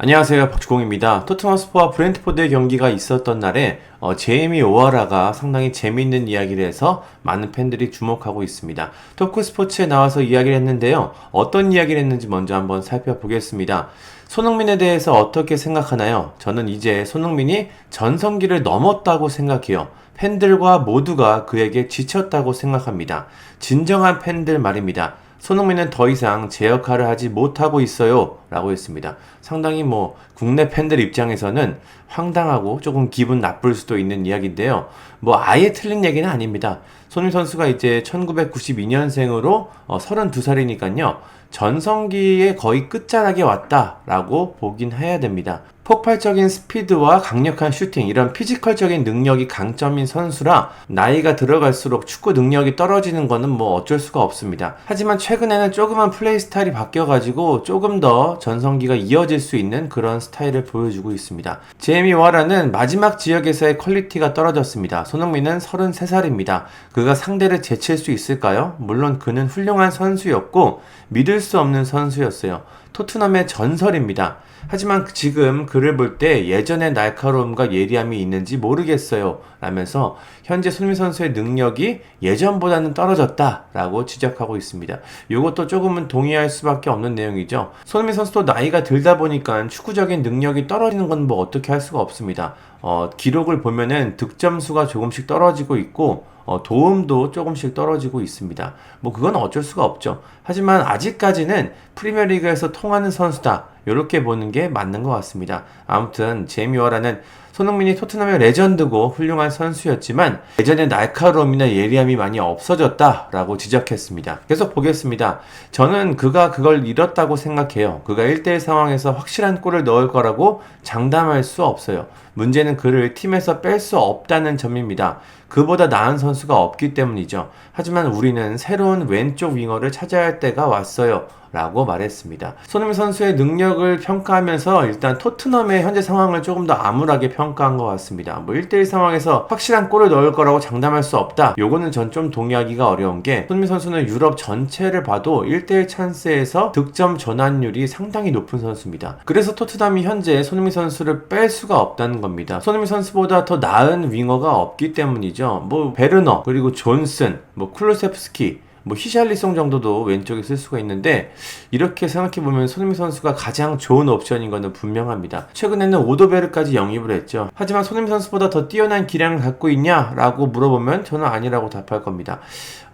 안녕하세요 박주공입니다. 토트넘스포와 브렌트포드의 경기가 있었던 날에 어, 제이미 오하라가 상당히 재미있는 이야기를 해서 많은 팬들이 주목하고 있습니다. 토크 스포츠에 나와서 이야기를 했는데요. 어떤 이야기를 했는지 먼저 한번 살펴보겠습니다. 손흥민에 대해서 어떻게 생각하나요? 저는 이제 손흥민이 전성기를 넘었다고 생각해요. 팬들과 모두가 그에게 지쳤다고 생각합니다. 진정한 팬들 말입니다. 손흥민은 더 이상 제 역할을 하지 못하고 있어요. 라고 했습니다. 상당히 뭐, 국내 팬들 입장에서는 황당하고 조금 기분 나쁠 수도 있는 이야기인데요. 뭐, 아예 틀린 얘기는 아닙니다. 손흥민 선수가 이제 1992년생으로 어, 32살이니까요. 전성기의 거의 끝자락에 왔다라고 보긴 해야 됩니다. 폭발적인 스피드와 강력한 슈팅, 이런 피지컬적인 능력이 강점인 선수라 나이가 들어갈수록 축구 능력이 떨어지는 거는 뭐 어쩔 수가 없습니다. 하지만 최근에는 조금만 플레이 스타일이 바뀌어가지고 조금 더 전성기가 이어질 수 있는 그런 스타일을 보여주고 있습니다. 제 이미 와라는 마지막 지역에서의 퀄리티가 떨어졌습니다. 손흥민은 33살입니다. 그가 상대를 제칠 수 있을까요? 물론 그는 훌륭한 선수였고 믿을 수 없는 선수였어요. 토트넘의 전설입니다. 하지만 지금 그를 볼때 예전의 날카로움과 예리함이 있는지 모르겠어요. 라면서 현재 손흥민 선수의 능력이 예전보다는 떨어졌다라고 지적하고 있습니다. 이것도 조금은 동의할 수밖에 없는 내용이죠. 손흥민 선수도 나이가 들다 보니까 축구적인 능력이 떨어지는 건 뭐 어떻게 할 수가 없습니다. 어, 기록을 보면은 득점 수가 조금씩 떨어지고 있고 어, 도움도 조금씩 떨어지고 있습니다. 뭐 그건 어쩔 수가 없죠. 하지만 아직까지는 프리미어리그에서 통하는 선수다. 이렇게 보는 게 맞는 것 같습니다. 아무튼 제미 워라는 손흥민이 토트넘의 레전드고 훌륭한 선수였지만 예전의 날카로움이나 예리함이 많이 없어졌다라고 지적했습니다. 계속 보겠습니다. 저는 그가 그걸 잃었다고 생각해요. 그가 1대1 상황에서 확실한 골을 넣을 거라고 장담할 수 없어요. 문제는 그를 팀에서 뺄 수 없다는 점입니다. 그보다 나은 선수가 없기 때문이죠. 하지만 우리는 새로운 왼쪽 윙어를 찾아야 할 때가 왔어요. 라고 말했습니다. 손흥민 선수의 능력을 평가하면서 일단 토트넘의 현재 상황을 조금 더 암울하게 평가한 것 같습니다. 뭐 1대1 상황에서 확실한 골을 넣을 거라고 장담할 수 없다. 요거는 전 좀 동의하기가 어려운 게 손흥민 선수는 유럽 전체를 봐도 1대1 찬스에서 득점 전환율이 상당히 높은 선수입니다. 그래서 토트넘이 현재 손흥민 선수를 뺄 수가 없다는 겁니다. 손흥민 선수보다 더 나은 윙어가 없기 때문이죠. 뭐 베르너 그리고 존슨 뭐 쿨루세프스키 뭐 히샬리송 정도도 왼쪽에 쓸 수가 있는데 이렇게 생각해 보면 손흥민 선수가 가장 좋은 옵션인 것은 분명합니다. 최근에는 오도베르까지 영입을 했죠. 하지만 손흥민 선수보다 더 뛰어난 기량을 갖고 있냐라고 물어보면 저는 아니라고 답할 겁니다.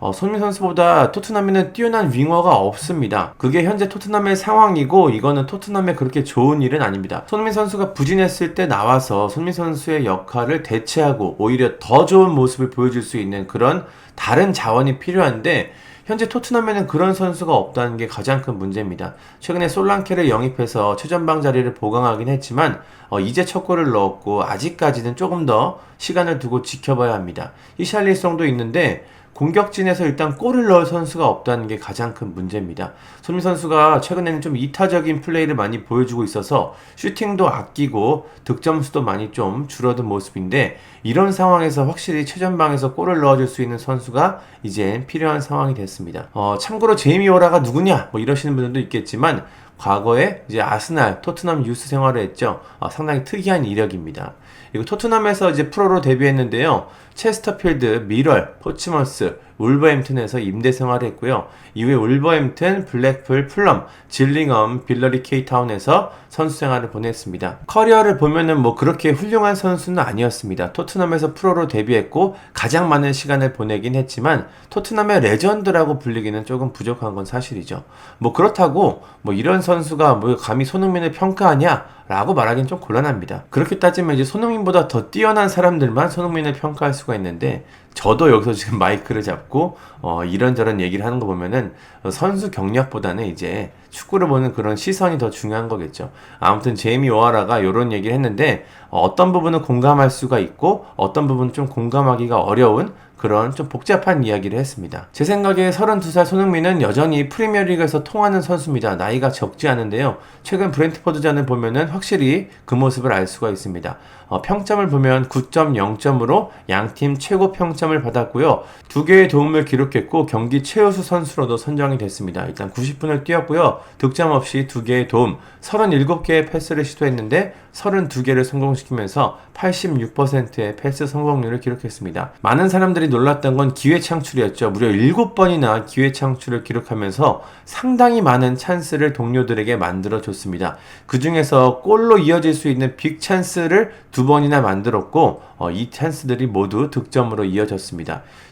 어, 손흥민 선수보다 토트넘에는 뛰어난 윙어가 없습니다. 그게 현재 토트넘의 상황이고 이거는 토트넘에 그렇게 좋은 일은 아닙니다. 손흥민 선수가 부진했을 때 나와서 손흥민 선수의 역할을 대체하고 오히려 더 좋은 모습을 보여줄 수 있는 그런 다른 자원이 필요한데 현재 토트넘에는 그런 선수가 없다는 게 가장 큰 문제입니다. 최근에 솔랑케를 영입해서 최전방 자리를 보강하긴 했지만 어, 이제 첫 골을 넣었고 아직까지는 조금 더 시간을 두고 지켜봐야 합니다. 이샬리송도 있는데 공격진에서 일단 골을 넣을 선수가 없다는 게 가장 큰 문제입니다. 손미 선수가 최근에는 좀 이타적인 플레이를 많이 보여주고 있어서 슈팅도 아끼고 득점수도 많이 좀 줄어든 모습인데 이런 상황에서 확실히 최전방에서 골을 넣어줄 수 있는 선수가 이제 필요한 상황이 됐습니다. 어, 참고로 제이미 오라가 누구냐 뭐 이러시는 분들도 있겠지만 과거에 이제 아스날, 토트넘 유스 생활을 했죠. 어, 상당히 특이한 이력입니다. 그리고 토트넘에서 이제 프로로 데뷔했는데요. 체스터필드, 미럴, 포츠머스, 울버햄튼에서 임대 생활을 했고요. 이후에 울버햄튼, 블랙풀, 플럼, 질링엄, 빌러리 케이타운에서 선수 생활을 보냈습니다. 커리어를 보면은 뭐 그렇게 훌륭한 선수는 아니었습니다. 토트넘에서 프로로 데뷔했고 가장 많은 시간을 보내긴 했지만 토트넘의 레전드라고 불리기는 조금 부족한 건 사실이죠. 뭐 그렇다고 뭐 이런 선수가 뭐 감히 손흥민을 평가하냐? 라고 말하기는 좀 곤란합니다. 그렇게 따지면 이제 손흥민보다 더 뛰어난 사람들만 손흥민을 평가할 수가 있는데 저도 여기서 지금 마이크를 잡고 어, 이런저런 얘기를 하는 거 보면은 선수 경력보다는 이제 축구를 보는 그런 시선이 더 중요한 거겠죠. 아무튼 제이미 오하라가 이런 얘기를 했는데 어, 떤 부분은 공감할 수가 있고 어떤 부분은 좀 공감하기가 어려운 그런 좀 복잡한 이야기를 했습니다. 제 생각에 32살 손흥민은 여전히 프리미어리그에서 통하는 선수입니다. 나이가 적지 않은데요. 최근 브렌트포드전을 보면은 확실히 그 모습을 알 수가 있습니다. 어, 평점을 보면 9.0점으로 양팀 최고 평 점을 받았고요. 두 개의 도움을 기록했고 경기 최우수 선수로도 선정이 됐습니다. 일단 90분을 뛰었고요. 득점 없이 두 개의 도움, 37개의 패스를 시도했는데 32개를 성공시키면서 86%의 패스 성공률을 기록했습니다. 많은 사람들이 놀랐던 건 기회 창출이었죠. 무려 7번이나 기회 창출을 기록하면서 상당히 많은 찬스를 동료들에게 만들어 줬습니다. 그 중에서 골로 이어질 수 있는 빅 찬스를 두 번이나 만들었고 어, 이 찬스들이 모두 득점으로 이어졌습니다.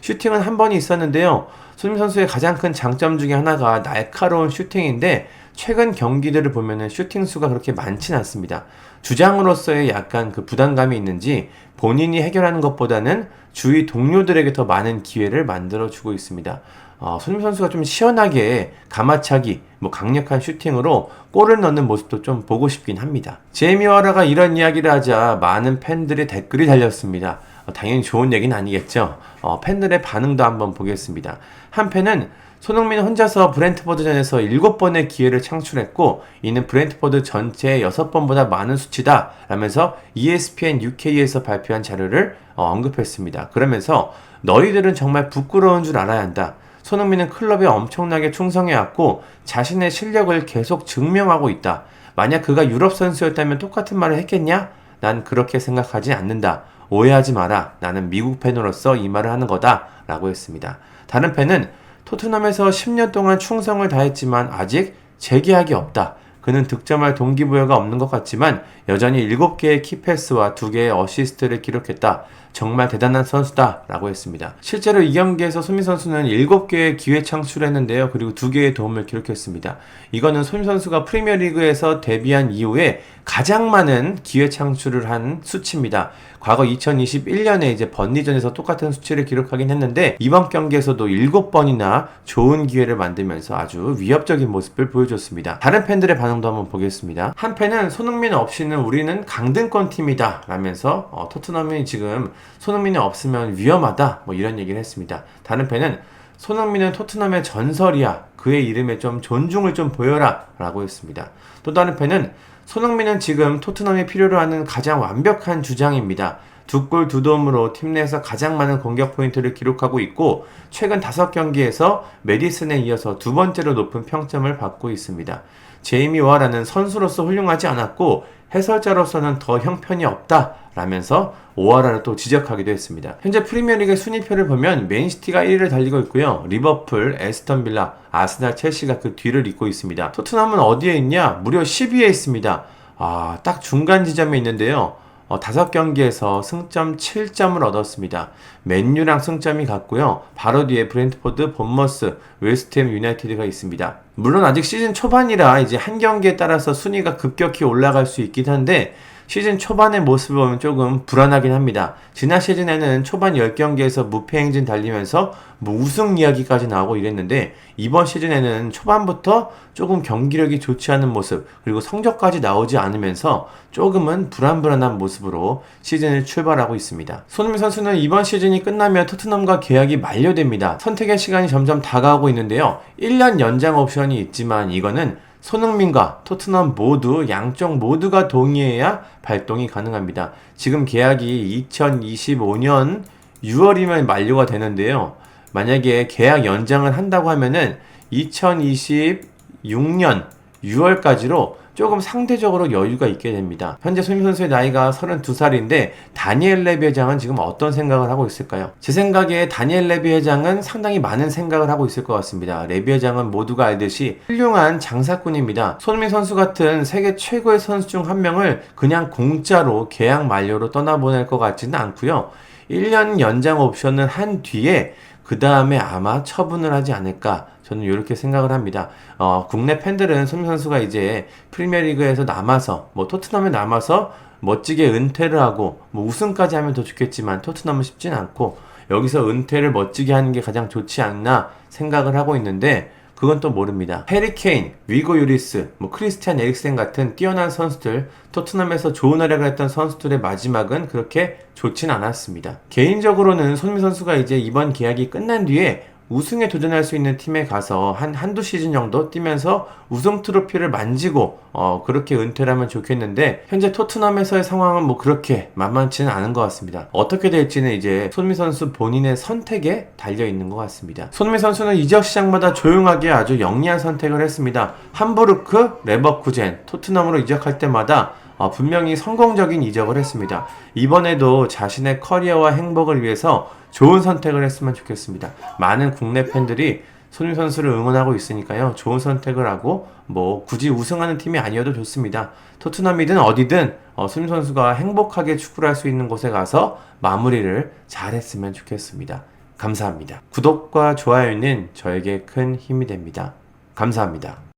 슈팅은 한 번이 있었는데요. 손흥민 선수의 가장 큰 장점 중에 하나가 날카로운 슈팅인데 최근 경기들을 보면은 슈팅 수가 그렇게 많지는 않습니다. 주장으로서의 약간 그 부담감이 있는지 본인이 해결하는 것보다는 주위 동료들에게 더 많은 기회를 만들어주고 있습니다. 어, 손흥민 선수가 좀 시원하게 가마차기, 뭐 강력한 슈팅으로 골을 넣는 모습도 좀 보고 싶긴 합니다. 제이미 와라가 이런 이야기를 하자 많은 팬들의 댓글이 달렸습니다. 어, 당연히 좋은 얘기는 아니겠죠. 어, 팬들의 반응도 한번 보겠습니다. 한 팬은 손흥민 혼자서 브렌트포드전에서 7번의 기회를 창출했고 이는 브렌트포드 전체의 6번보다 많은 수치다 라면서 ESPN UK에서 발표한 자료를 어, 언급했습니다. 그러면서 너희들은 정말 부끄러운 줄 알아야 한다. 손흥민은 클럽에 엄청나게 충성해왔고 자신의 실력을 계속 증명하고 있다. 만약 그가 유럽 선수였다면 똑같은 말을 했겠냐? 난 그렇게 생각하지 않는다. 오해하지 마라. 나는 미국 팬으로서 이 말을 하는 거다. 라고 했습니다. 다른 팬은 토트넘에서 10년 동안 충성을 다했지만 아직 재계약이 없다. 그는 득점할 동기부여가 없는 것 같지만 여전히 7개의 키패스와 2개의 어시스트를 기록했다. 정말 대단한 선수다. 라고 했습니다. 실제로 이 경기에서 소민 선수는 7개의 기회 창출했는데요. 그리고 2개의 도움을 기록했습니다. 이거는 소민 선수가 프리미어리그에서 데뷔한 이후에 가장 많은 기회 창출을 한 수치입니다. 과거 2021년에 이제 번리전에서 똑같은 수치를 기록하긴 했는데 이번 경기에서도 7번이나 좋은 기회를 만들면서 아주 위협적인 모습을 보여줬습니다. 다른 팬들의 반응도 한번 보겠습니다. 한 팬은 손흥민 없이는 우리는 강등권 팀이다 라면서 어, 토트넘이 지금 손흥민이 없으면 위험하다 뭐 이런 얘기를 했습니다. 다른 팬은 손흥민은 토트넘의 전설이야. 그의 이름에 좀 존중을 좀 보여라 라고 했습니다. 또 다른 팬은 손흥민은 지금 토트넘이 필요로 하는 가장 완벽한 주장입니다. 두 골 두 도움으로 팀 내에서 가장 많은 공격 포인트를 기록하고 있고 최근 다섯 경기에서 메디슨에 이어서 두 번째로 높은 평점을 받고 있습니다. 제이미 와라는 선수로서 훌륭하지 않았고 해설자로서는 더 형편이 없다 라면서 오하라를 또 지적하기도 했습니다. 현재 프리미어리그 순위표를 보면 맨시티가 1위를 달리고 있고요. 리버풀, 에스턴 빌라, 아스날, 첼시가 그 뒤를 잇고 있습니다. 토트넘은 어디에 있냐? 무려 10위에 있습니다. 아, 딱 중간 지점에 있는데요. 어, 5경기에서 승점 7점을 얻었습니다. 맨유랑 승점이 같고요. 바로 뒤에 브렌트포드, 본머스, 웨스트햄 유나이티드가 있습니다. 물론 아직 시즌 초반이라 이제 한 경기에 따라서 순위가 급격히 올라갈 수 있긴 한데 시즌 초반의 모습을 보면 조금 불안하긴 합니다. 지난 시즌에는 초반 10경기에서 무패 행진 달리면서 뭐 우승 이야기까지 나오고 이랬는데 이번 시즌에는 초반부터 조금 경기력이 좋지 않은 모습 그리고 성적까지 나오지 않으면서 조금은 불안불안한 모습으로 시즌을 출발하고 있습니다. 손흥민 선수는 이번 시즌이 끝나면 토트넘과 계약이 만료됩니다. 선택의 시간이 점점 다가오고 있는데요. 1년 연장 옵션이 있지만 이거는 손흥민과 토트넘 모두 양쪽 모두가 동의해야 발동이 가능합니다. 지금 계약이 2025년 6월이면 만료가 되는데요. 만약에 계약 연장을 한다고 하면은 2026년 6월까지로 조금 상대적으로 여유가 있게 됩니다. 현재 손흥민 선수의 나이가 32살인데 다니엘 레비 회장은 지금 어떤 생각을 하고 있을까요? 제 생각에 다니엘 레비 회장은 상당히 많은 생각을 하고 있을 것 같습니다. 레비 회장은 모두가 알듯이 훌륭한 장사꾼입니다. 손흥민 선수 같은 세계 최고의 선수 중 한 명을 그냥 공짜로 계약 만료로 떠나보낼 것 같지는 않고요. 1년 연장 옵션을 한 뒤에 그 다음에 아마 처분을 하지 않을까 저는 이렇게 생각을 합니다. 어, 국내 팬들은 손흥민 선수가 이제 프리미어리그에서 남아서 뭐 토트넘에 남아서 멋지게 은퇴를 하고 뭐 우승까지 하면 더 좋겠지만 토트넘은 쉽진 않고 여기서 은퇴를 멋지게 하는 게 가장 좋지 않나 생각을 하고 있는데 그건 또 모릅니다. 해리 케인, 위고 유리스, 뭐 크리스티안 에릭센 같은 뛰어난 선수들, 토트넘에서 좋은 활약을 했던 선수들의 마지막은 그렇게 좋진 않았습니다. 개인적으로는 손미 선수가 이제 이번 계약이 끝난 뒤에 우승에 도전할 수 있는 팀에 가서 한 한두 시즌 정도 뛰면서 우승 트로피를 만지고 어 그렇게 은퇴를 하면 좋겠는데 현재 토트넘에서의 상황은 뭐 그렇게 만만치는 않은 것 같습니다. 어떻게 될지는 이제 손미 선수 본인의 선택에 달려 있는 것 같습니다. 손미 선수는 이적 시장마다 조용하게 아주 영리한 선택을 했습니다. 함부르크, 레버쿠젠, 토트넘으로 이적할 때마다 어, 분명히 성공적인 이적을 했습니다. 이번에도 자신의 커리어와 행복을 위해서 좋은 선택을 했으면 좋겠습니다. 많은 국내 팬들이 손흥민 선수를 응원하고 있으니까요. 좋은 선택을 하고 뭐 굳이 우승하는 팀이 아니어도 좋습니다. 토트넘이든 어디든 어, 손흥민 선수가 행복하게 축구를 할 수 있는 곳에 가서 마무리를 잘 했으면 좋겠습니다. 감사합니다. 구독과 좋아요는 저에게 큰 힘이 됩니다. 감사합니다.